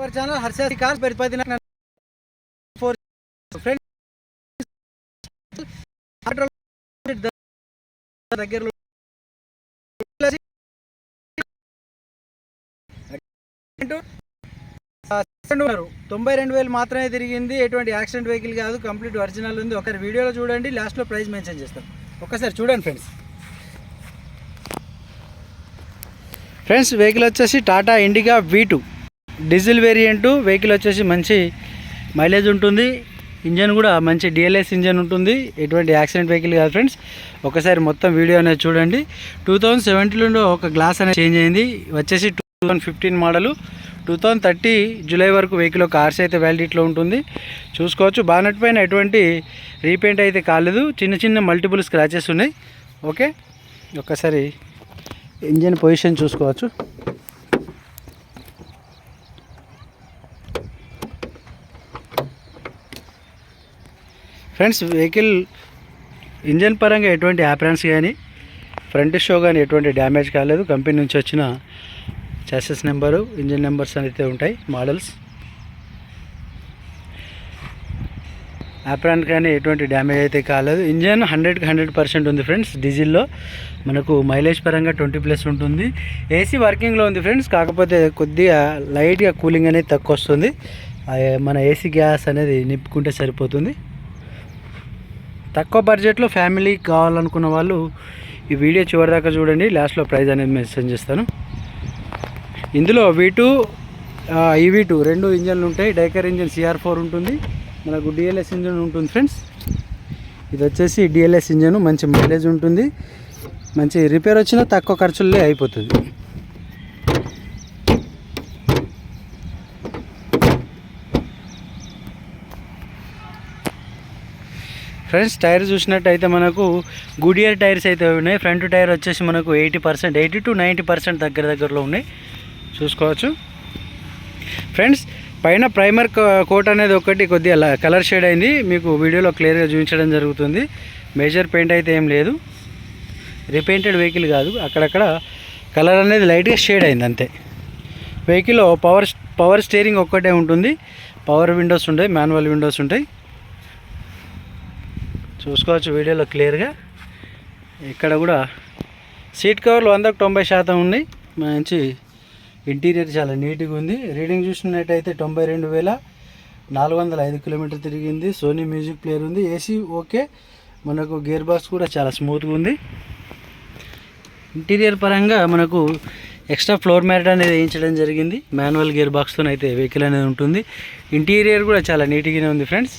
Hour channel Harsha cars పెరిపతి four friends దగ్గరలో తొంభై రెండు వేలు మాత్రమే తిరిగింది. ఎటువంటి యాక్సిడెంట్ వెహికల్ కాదు. కంప్లీట్ ఒరిజినల్ ఉంది. ఒకరి వీడియోలో చూడండి. లాస్ట్లో ప్రైస్ మెన్షన్ చేస్తాం. ఒక్కసారి చూడండి ఫ్రెండ్స్. ఫ్రెండ్స్ వెహికల్ వచ్చేసి Tata Indica V two. Diesel variant vehicle వచ్చేసి మంచి మైలేజ్ ఉంటుంది. ఇంజన్ కూడా మంచి డిఎల్ఎస్ ఇంజన్ ఉంటుంది. ఎటువంటి యాక్సిడెంట్ వెహికల్ కాదు ఫ్రెండ్స్. ఒకసారి మొత్తం వీడియో అనేది చూడండి. టూ థౌజండ్ సెవెంటీలో ఒక గ్లాస్ అనేది చేంజ్ అయింది. వచ్చేసి two thousand fifteen model. Two thousand thirty July వరకు వెహికల్ కార్స్ అయితే వ్యాలిడిటీలో ఉంటుంది. చూసుకోవచ్చు. బానట్ పైన ఎటువంటి రీపెయింట్ అయితే కాలేదు. చిన్న చిన్న మల్టిపుల్ స్క్రాచెస్ ఉన్నాయి. ఓకే? ఒక్కసారి ఇంజన్ పొజిషన్ చూసుకోవచ్చు. ఫ్రెండ్స్ వెహికల్ ఇంజన్ పరంగా ఎటువంటి యాప్రాన్స్ కానీ ఫ్రంట్ షో కానీ ఎటువంటి డ్యామేజ్ కాలేదు. కంపెనీ నుంచి వచ్చిన చాసెస్ నెంబరు ఇంజిన్ నెంబర్స్ అయితే ఉంటాయి మోడల్స్. యాప్రాన్ కానీ ఎటువంటి డ్యామేజ్ అయితే కాలేదు. ఇంజన్ హండ్రెడ్కి హండ్రెడ్ పర్సెంట్ ఉంది ఫ్రెండ్స్ డీజిల్లో. మనకు మైలేజ్ పరంగా ట్వంటీ ప్లస్ ఉంటుంది. ఏసీ వర్కింగ్లో ఉంది ఫ్రెండ్స్ కాకపోతే కొద్దిగా లైట్గా కూలింగ్ అనేది తక్కువ వస్తుంది. మన ఏసీ గ్యాస్ అనేది నింపుకుంటే సరిపోతుంది. తక్కువ బడ్జెట్లో ఫ్యామిలీ కావాలనుకున్న వాళ్ళు ఈ వీడియో చివరిదాకా చూడండి. లాస్ట్లో ప్రైజ్ అనేది మెన్షన్ చేస్తాను. ఇందులో వీ టూ ఈవీ టూ రెండు ఇంజన్లు ఉంటాయి. డైకర్ ఇంజన్ సిఆర్ ఫోర్ ఉంటుంది. మనకు డిఎల్ఎస్ ఇంజన్ ఉంటుంది ఫ్రెండ్స్ ఇది వచ్చేసి డిఎల్ఎస్ ఇంజన్ మంచి మైలేజ్ ఉంటుంది. మంచి రిపేర్ వచ్చినా తక్కువ ఖర్చుల్లో అయిపోతుంది. ఫ్రెండ్స్ టైర్ చూసినట్టయితే మనకు గుడియర్ టైర్స్ అయితే ఉన్నాయి. ఫ్రంట్ టైర్ వచ్చేసి మనకు eighty percent eighty to ninety percent దగ్గర దగ్గరలో ఉన్నాయి. చూసుకోవచ్చు. ఫ్రెండ్స్ పైన ప్రైమర్ కోట్ అనేది ఒకటి కొద్దిగా కలర్ షేడ్ అయింది. మీకు వీడియోలో క్లియర్గా చూపించడం జరుగుతుంది. మేజర్ పెయింట్ అయితే ఏం లేదు. రిపెయింటెడ్ వెహికల్ కాదు. అక్కడక్కడ కలర్ అనేది లైట్గా షేడ్ అయింది అంతే. వెహికల్లో పవర్ పవర్ స్టీరింగ్ ఒక్కటే ఉంటుంది. పవర్ విండోస్ ఉంటాయి మాన్యువల్ విండోస్ ఉంటాయి. చూసుకోవచ్చు వీడియోలో క్లియర్గా. ఇక్కడ కూడా సీట్ కవర్లు వందకు తొంభై శాతం ఉన్నాయి. మంచి ఇంటీరియర్ చాలా నీట్గా ఉంది. రీడింగ్ చూసినట్టయితే తొంభై రెండు వేల నాలుగు వందల ఐదు కిలోమీటర్ తిరిగింది. సోనీ మ్యూజిక్ ప్లేయర్ ఉంది. AC okay. మనకు గేర్ బాక్స్ కూడా చాలా స్మూత్గా ఉంది. ఇంటీరియర్ పరంగా మనకు ఎక్స్ట్రా ఫ్లోర్ మ్యాట్ అనేది వేయించడం జరిగింది. మాన్యువల్ గేర్ బాక్స్తో అయితే వెహికల్ అనేది ఉంటుంది. ఇంటీరియర్ కూడా చాలా నీట్గానే ఉంది ఫ్రెండ్స్.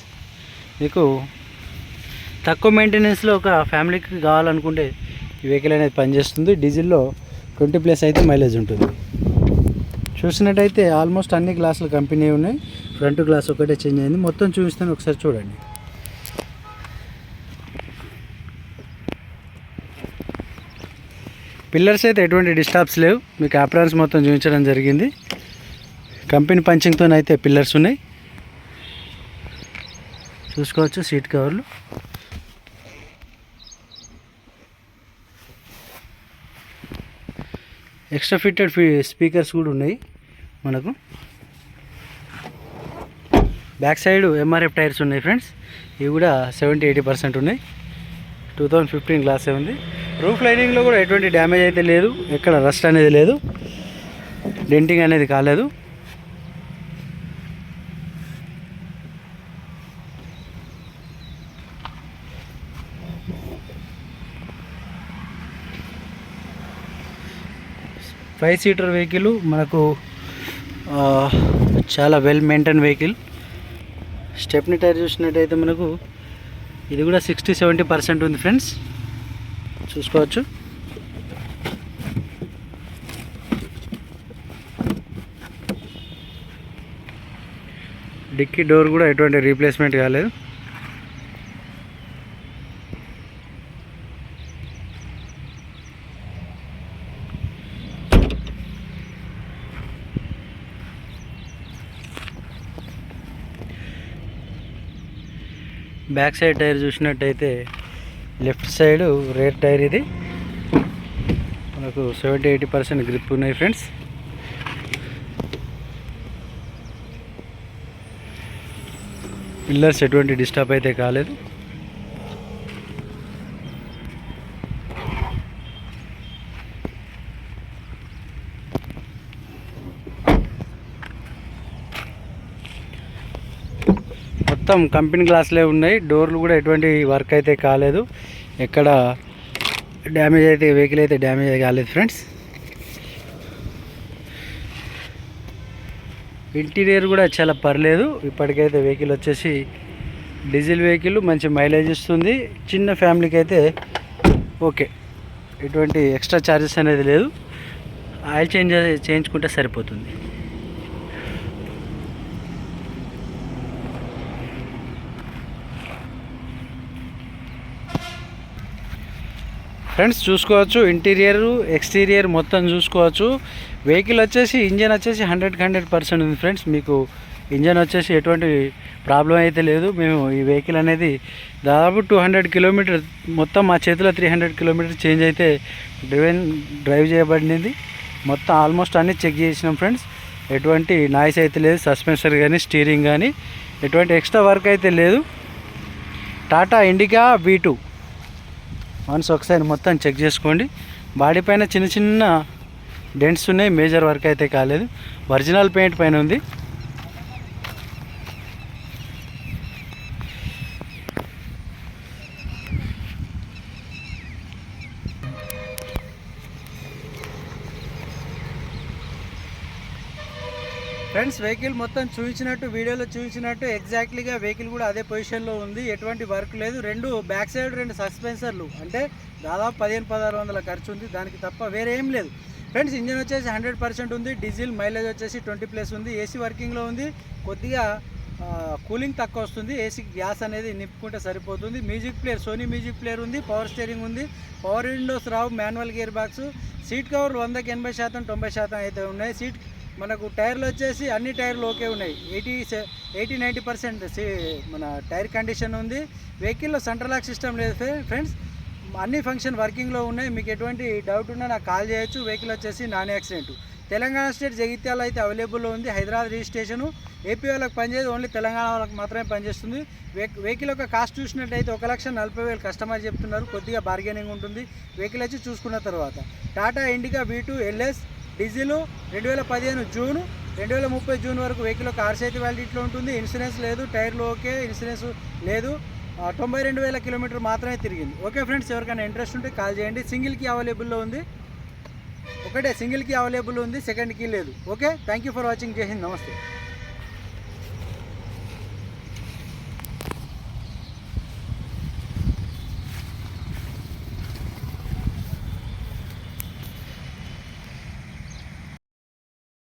మీకు తక్కువ మెయింటెనెన్స్లో ఒక ఫ్యామిలీకి కావాలనుకుంటే ఈ వెహికల్ అనేది పనిచేస్తుంది. డీజిల్లో ట్వంటీ ప్లస్ అయితే మైలేజ్ ఉంటుంది. చూసినట్టయితే ఆల్మోస్ట్ అన్ని గ్లాసులు కంపెనీ ఉన్నాయి. ఫ్రంట్ గ్లాస్ ఒకటే చేంజ్ అయింది. మొత్తం చూపిస్తాను. ఒకసారి చూడండి. పిల్లర్స్ అయితే ఎటువంటి డిస్టర్బ్స్ లేవు. మీకు అప్రాన్స్ మొత్తం చూపించడం జరిగింది. కంపెనీ పంచింగ్తో అయితే పిల్లర్స్ ఉన్నాయి. చూసుకోవచ్చు సీట్ కవర్లు ఎక్స్ట్రా ఫిట్టెడ్ స్పీకర్స్ కూడా ఉన్నాయి మనకు. బ్యాక్ సైడ్ ఎంఆర్ఎఫ్ టైర్స్ ఉన్నాయి ఫ్రెండ్స్. ఇవి కూడా సెవెంటీ ఎయిటీ పర్సెంట్ ఉన్నాయి. టూ థౌజండ్ ఫిఫ్టీన్ క్లాసే ఉంది. రూఫ్ లైనింగ్లో కూడా ఎటువంటి డ్యామేజ్ అయితే లేదు. ఎక్కడ రస్ట్ అనేది లేదు. డెంటింగ్ అనేది కాలేదు. ఫైవ్ సీటర్ వెహికల్ మనకు చాలా well maintain vehicle stepney tyre చూసినట్టయితే మనకు ఇది కూడా సిక్స్టీ సెవెంటీ పర్సెంట్ ఉంది ఫ్రెండ్స్ చూసుకోవచ్చు. డిక్కీ డోర్ కూడా ఎటువంటి రీప్లేస్మెంట్ కాలేదు. బ్యాక్ సైడ్ టైర్ చూసినట్టయితే లెఫ్ట్ సైడ్ రేర్ టైర్ ఇది. మనకు సెవెంటీ ఎయిటీ పర్సెంట్ గ్రిప్ ఉన్నాయి ఫ్రెండ్స్. పిల్లర్స్ ఎటువంటి డిస్టర్బ్ అయితే కాలేదు. మొత్తం కంపెనీ గ్లాసులే ఉన్నాయి. డోర్లు కూడా ఎటువంటి వర్క్ అయితే కాలేదు. ఎక్కడ డ్యామేజ్ అయితే వెహికల్ అయితే డ్యామేజ్ కాలేదు ఫ్రెండ్స్. ఇంటీరియర్ కూడా చాలా పర్లేదు. ఇప్పటికైతే వెహికల్ వచ్చేసి డీజిల్ వెహికల్ మంచి మైలేజ్ ఇస్తుంది. చిన్న ఫ్యామిలీకి అయితే ఓకే. ఎటువంటి ఎక్స్ట్రా ఛార్జెస్ అనేది లేదు. ఆయిల్ చేంజ్ చేయించుకుంటే సరిపోతుంది. ఫ్రెండ్స్ చూసుకోవచ్చు ఇంటీరియర్ ఎక్స్టీరియర్ మొత్తం చూసుకోవచ్చు. వెహికల్ వచ్చేసి ఇంజన్ వచ్చేసి హండ్రెడ్కి హండ్రెడ్ పర్సెంట్ ఉంది ఫ్రెండ్స్. మీకు ఇంజన్ వచ్చేసి ఎటువంటి ప్రాబ్లం అయితే లేదు. మేము ఈ వెహికల్ అనేది దాదాపు టూ హండ్రెడ్ కిలోమీటర్ మొత్తం మా చేతిలో త్రీ హండ్రెడ్ కిలోమీటర్ చేంజ్ అయితే డ్రైవెన్ డ్రైవ్ చేయబడింది మొత్తం ఆల్మోస్ట్ అన్నీ చెక్ చేసినాం ఫ్రెండ్స్. ఎటువంటి నాయిస్ అయితే లేదు. సస్పెన్సర్ కానీ స్టీరింగ్ కానీ ఎటువంటి ఎక్స్ట్రా వర్క్ అయితే లేదు. Tata Indica V two. Once ఒకసారి మొత్తం చెక్ చేసుకోండి. బాడీ పైన చిన్న చిన్న డెంట్స్ ఉన్నాయి. మేజర్ వర్క్ అయితే కాలేదు. ఒరిజినల్ పెయింట్ పైన ఉంది. ఫ్రెండ్స్ వెహికల్ మొత్తం చూపించినట్టు వీడియోలో చూపించినట్టు ఎగ్జాక్ట్లీగా వెహికల్ కూడా అదే పొజిషన్లో ఉంది. ఎటువంటి వర్క్ లేదు. రెండు బ్యాక్ సైడ్ రెండు సస్పెన్సర్లు అంటే దాదాపు పదిహేను పదహారు వందల ఖర్చు ఉంది. దానికి తప్ప వేరే ఏం లేదు. ఫ్రెండ్స్ ఇంజన్ వచ్చేసి హండ్రెడ్ పర్సెంట్ ఉంది. డీజిల్ మైలేజ్ వచ్చేసి ట్వంటీ ప్లస్ ఉంది. ఏసీ వర్కింగ్లో ఉంది. కొద్దిగా కూలింగ్ తక్కువ వస్తుంది. ఏసీ గ్యాస్ అనేది నింపుకుంటే సరిపోతుంది. Music player Sony music player ఉంది. పవర్ స్టీరింగ్ ఉంది. పవర్ విండోస్ రావు. మాన్యువల్ గేర్ బాక్స్ సీట్ కవర్లు వందకి ఎనభై శాతం తొంభై శాతం అయితే ఉన్నాయి. సీట్ మనకు టైర్లు వచ్చేసి అన్ని టైర్లు ఓకే ఉన్నాయి. ఎయిటీ ఎయిటీ నైంటీ పర్సెంట్ మన టైర్ కండిషన్ ఉంది. వెహికల్లో సెంటర్ లాక్ సిస్టమ్ లేదు ఫ్రెండ్స్. అన్ని ఫంక్షన్ వర్కింగ్లో ఉన్నాయి. మీకు ఎటువంటి డౌట్ ఉన్నా నాకు కాల్ చేయొచ్చు. వెహికల్ వచ్చేసి non accident. Telangana state Jagtial అయితే అవైలబుల్లో ఉంది. హైదరాబాద్ రిజిస్ట్రేషను. ఏపీ వాళ్ళకి పనిచేయదు. ఓన్లీ తెలంగాణ వాళ్ళకి మాత్రమే పనిచేస్తుంది. వెహికల్ యొక్క కాస్ట్ చూసినట్టయితే ఒక లక్ష నలభై వేలు కస్టమర్ చెప్తున్నారు. కొద్దిగా బార్గెనింగ్ ఉంటుంది. వెహికల్ వచ్చి చూసుకున్న తర్వాత. Tata Indica V two LS diesel రెండు వేల పదిహేను జూన్ రెండు వేల ముప్పై జూన్ వరకు వెహికల్ ఒక ఆర్సీ వ్యాలిడిటీలో ఉంటుంది. ఇన్సూరెన్స్ లేదు టైర్లు ఓకే ఇన్సూరెన్స్ లేదు. తొంభై రెండు వేల కిలోమీటర్ మాత్రమే తిరిగింది. ఓకే ఫ్రెండ్స్ ఎవరికైనా ఇంట్రెస్ట్ ఉంటే కాల్ చేయండి. సింగిల్కి అవైలబుల్లో ఉంది. ఒకటే సింగిల్కి అవైలబుల్ ఉంది. సెకండ్కి లేదు. Okay thank you for watching. Jai Hind namaste.